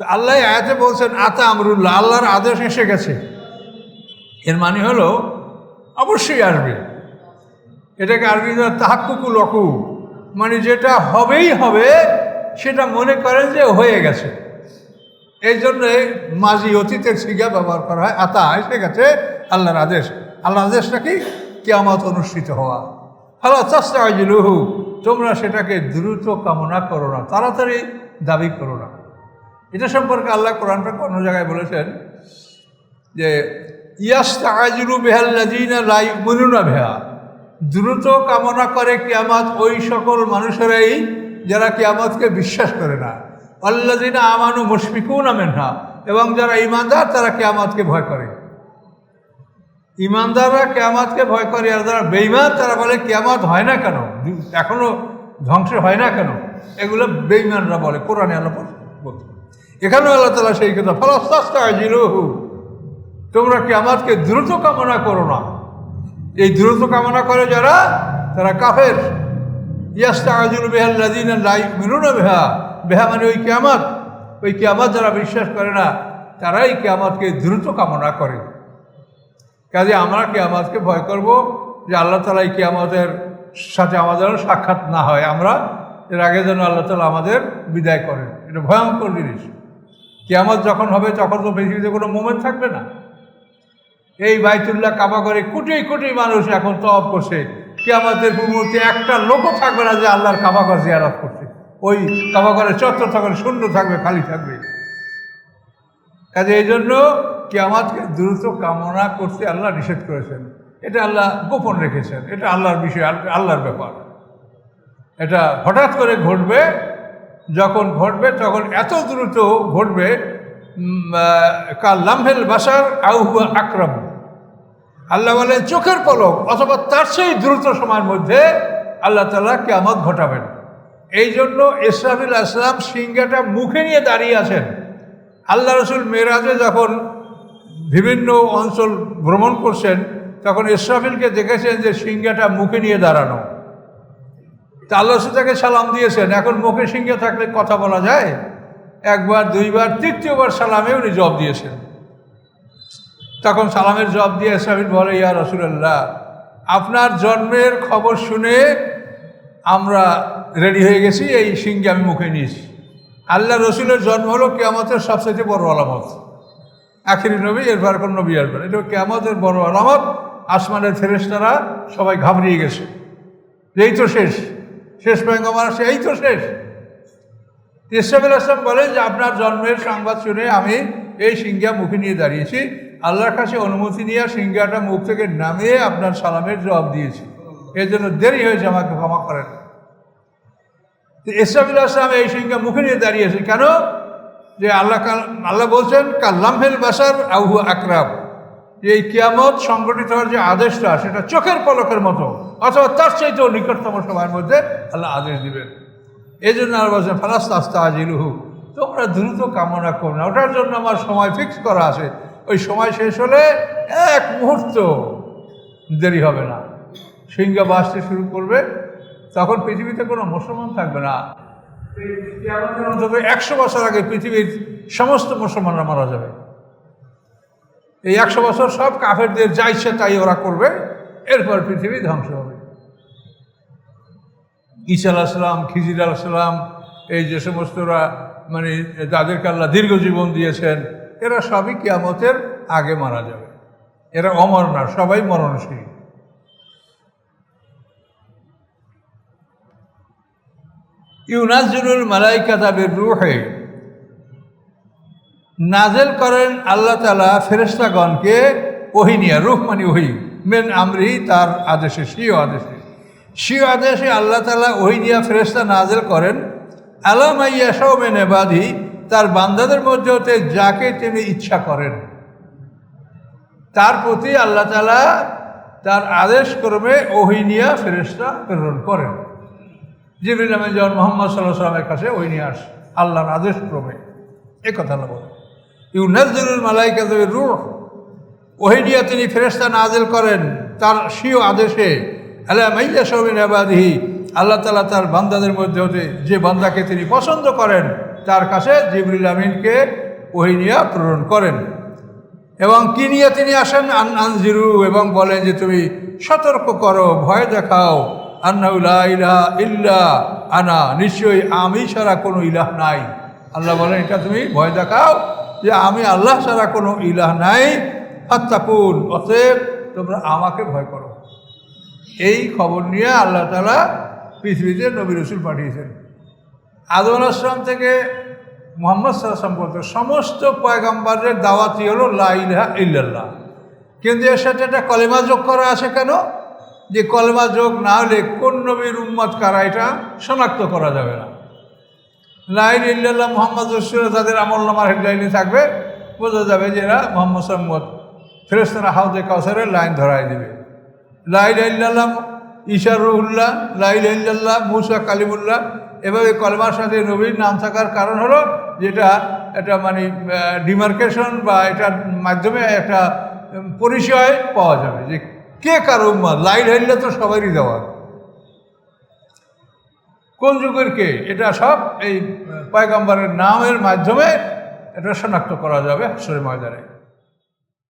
তো আল্লাহ আয়াতে বলছেন, আতা আমরুল্লাহ আল্লাহর আদেশ এসে গেছে। এর মানে হলো, অবশ্যই আসবে। এটাকে আরবি তাহাক্কুকু লকু মানে যেটা হবেই হবে, সেটা মনে করেন যে হয়ে গেছে। এই জন্যে মাঝি অতীতের সিগা ব্যবহার করা হয়, আতা এসে গেছে, আল্লাহর আদেশ। আল্লাহর আদেশটা কি? কেয়ামত অনুষ্ঠিত হওয়া। হ্যালো চাস্তাহু তোমরা সেটাকে দ্রুত কামনা করো না, তাড়াতাড়ি দাবি করো না। এটা সম্পর্কে আল্লাহ কোরআনটা অন্য জায়গায় বলেছেন যে ইয়াস তাজিলু বেহাল্লাজিনা লাই মনুনা ভেহা দ্রুত কামনা করে কিয়ামত ওই সকল মানুষেরাই যারা কিয়ামতকে বিশ্বাস করে না। আল্লাদিনা আমানু মুশফিকু নামেন না এবং যারা ইমানদার তারা কেয়ামতকে ভয় করে। ইমানদাররা কেয়ামতকে ভয় করে আর যারা বেইমান তারা বলে কেয়ামত হয় না কেন? এখনও ধ্বংস হয় না কেন? এগুলো বেইমানরা বলে, কোরআনে আল্লাহ বলছে। এখানেও আল্লাহ তালা সেই কথা ফলাস্তা জিরোহু তোমরা কি কেয়ামতকে দ্রুত কামনা করো না? এই দ্রুত কামনা করে যারা, তারা কাফের। ইয়াস্তা আজুল বেহাল্লাদিন লাই মিনুনা বেহা বেহা মানে ওই কেয়ামত। ওই কেয়ামত যারা বিশ্বাস করে না, তারাই কেয়ামতকে দ্রুত কামনা করে। কাজে আমরা কেয়ামতকে ভয় করব যে আল্লাহ তালা এই কেয়ামতের সাথে আমাদের সাক্ষাৎ না হয়। আমরা এর আগে যেন আল্লাহ তালা আমাদের বিদায় করেন। এটা ভয়ঙ্কর জিনিস। কেয়ামত যখন হবে, তখন তো পৃথিবীতে কোনো মোমেন্ট থাকবে না। এই বাইতুল্লাহ কাবা করে কোটি কোটি মানুষ এখন তফ করছে। কেয়ামতের মুহূর্তে একটা লোকও থাকবে না যে আল্লাহর কাবাগর জিয়ারত করছে। ওই কাবাগরের চত্বর থাকবে, শূন্য থাকবে, খালি থাকবে। কাজে এই জন্য কেয়ামতকে দ্রুত কামনা করতে আল্লাহ নিষেধ করেছেন। এটা আল্লাহ গোপন রেখেছেন। এটা আল্লাহর বিষয়, আল্লাহর ব্যাপার। এটা হঠাৎ করে ঘটবে যখন ঘটবে, তখন এত দ্রুত ঘটবে কাল লাম্ভেল বাসার আউহু আক্রম। আল্লাহ বলেন চোখের পলক অথবা তার সেই দ্রুত সময়ের মধ্যে আল্লাহ তালা কেয়ামত ঘটাবেন। এই জন্য ইসরাফিল আসলাম সিংহাটা মুখে নিয়ে দাঁড়িয়ে আছেন। আল্লাহ রসুল মেরাজে যখন বিভিন্ন অঞ্চল ভ্রমণ করছেন, তখন ইসরাফিলকে দেখেছেন যে সিংহাটা মুখে নিয়ে দাঁড়ানো। তা আল্লাহ তাকে সালাম দিয়েছেন। এখন মুখে সিংহে থাকলে কথা বলা যায়? একবার, দুইবার, তৃতীয়বার সালামে উনি জব দিয়েছেন। তখন সালামের জব দিয়ে ইসরাফিল বলে, ইয়া রসুল্লাহ আপনার জন্মের খবর শুনে আমরা রেডি হয়ে গেছি, এই সিংহে আমি মুখে নিয়েছি। আল্লাহ রসুলের জন্ম হলো কেয়ামতের সবচেয়ে বড় আলামত। আখিরি নবী, এরপর কোন নবী আসবেন। এটা কেয়ামতের বড় আলামত। আসমানের ফেরেস্তারা সবাই ঘাবড়িয়ে গেছে। এই তো শেষ। শেষ পয়ঙ্গমার সে এই তো শেষ। ইসরাফিল আসলাম বলেন যে আপনার জন্মের সংবাদ শুনে আমি এই সিংহা মুখে নিয়ে দাঁড়িয়েছি। আল্লাহর কাছে অনুমতি নিয়ে সিংহাটা মুখ থেকে নামিয়ে আপনার সালামের জবাব দিয়েছি। এর জন্য দেরি হয়েছে, আমাকে ক্ষমা করেন। ইসরাফিল আসলাম এই সিংহা মুখে নিয়ে দাঁড়িয়েছে। কেন? যে আল্লাহ আল্লাহ বলছেন কাল্লামহেল বাসার আহু আকরাব এই কিয়ামত সংগঠিত হওয়ার যে আদেশটা, সেটা চোখের পলকের মতো, অথবা তার চাইতেও নিকটতম সময়ের মধ্যে আল্লাহ আদেশ দিবেন। এই জন্য আর বলছেন, ফালাস্তা আস্তা আজিলুহু তোমরা দ্রুত কামনা করো না ওটার জন্য আমার সময় ফিক্স করা আছে। ওই সময় শেষ হলে এক মুহূর্ত দেরি হবে না। সিংহ বাসতে শুরু করবে, তখন পৃথিবীতে কোনো মুসলমান থাকবে না। অন্তত একশো বছর আগে পৃথিবীর সমস্ত মুসলমানরা মারা যাবে। এই একশো বছর সব কাফেরদের যা ইচ্ছে তাই ওরা করবে, এরপর পৃথিবী ধ্বংস হবে। ঈসা আলাহিসাম খিজির আলাহিসাম এই যে সমস্তরা মানে যাদেরকে আল্লাহ দীর্ঘ জীবন দিয়েছেন, এরা সবই কিয়ামতের আগে মারা যাবে। এরা অমর না, সবাই মরণশীল। ইউনাজুল মালাইকাতাবের রুহে নাজেল করেন আল্লাহ তালা ফেরেস্তাগণকে ওহিনিয়া রুহ মানে ওহি, মেন আমরি, তার আদেশে, সিও আদেশে। সিও আদেশে আল্লাহ তালা ওহিনিয়া ফেরেস্তা নাজেল করেন। আলামাইয়া সৌ মেনে বাধি তার বান্দাদের মধ্যে হতে যাকে তিনি ইচ্ছা করেন। তার প্রতি আল্লাহ তালা তার আদেশ ক্রমে ওহিনিয়া ফেরেস্তা প্রেরণ করেন। জিবরিল আহমেদ যখন মোহাম্মদ সাল্লাহ সাল্লামের কাছে ওই নিয়ে আস, আল্লাহর আদেশ ক্রমে। এ কথা না বলে ইউনাজুল মালাইকা রুহ। ওহিনিয়া তিনি ফেরেস্তা নাজেল করেন তার সিও আদেশে আল্লাহ মাইয়া সবিন আবাদিহি আল্লাহ তালা তার বান্দাদের মধ্যে হতে যে বান্দাকে তিনি পছন্দ করেন, তার কাছে জিবরুল আমিনকে ওহি নিয়ে প্রেরণ করেন। এবং কি নিয়ে তিনি আসেন? আন আনজিরু, এবং বলেন যে, তুমি সতর্ক করো, ভয় দেখাও। আন্নাউলা ইলাহা ইল্লা আনা, নিশ্চয়ই আমি ছাড়া কোনো ইলাহ নাই। আল্লাহ বলেন, এটা তুমি ভয় দেখাও যে আমি আল্লাহ ছাড়া কোনো ইলাহ নাই হাত্তাকুন অতএব তোমরা আমাকে ভয় করো। এই খবর নিয়ে আল্লাহ তালা পৃথিবীতে নবী রসুল পাঠিয়েছেন। আদম আসলাম থেকে মোহাম্মদ সাল্লাম পর্যন্ত সমস্ত পয়গাম্বারের দাওয়াতি হলো লা ইলাহা ইল্লাল্লাহ। কিন্তু এর সাথে একটা কলেমা যোগ করা আছে কেন? যে কলেমা যোগ না হলে কোন নবীর উম্মত কারা এটা শনাক্ত করা যাবে না। লাইন ইল্লাল্লাহ মোহাম্মদ রসুল তাদের আমল নামার হেডলাইনে থাকবে, বোঝা যাবে যে এরা মোহাম্মদ সম্মদ ফেরেস্তারা হাউদে কাউসারের লাইন ধরাই দেবে। লাইল ইল্লাল্লাহ ইশারুল্লাহ লাইল ইল্লাল্লাহ মুসা কালিমুল্লাহ, এভাবে কলমার সাথে নবীর নাম থাকার কারণ হলো যেটা একটা মানে ডিমার্কেশন বা এটার মাধ্যমে একটা পরিচয় পাওয়া যাবে যে কে কার উম্মাদ লাইল ইল্লা তো সবারই দেওয়া। কোন যুগের কে? এটা সব এই পয়গাম্বারের নামের মাধ্যমে এটা শনাক্ত করা যাবে হাসরের ময়দানে।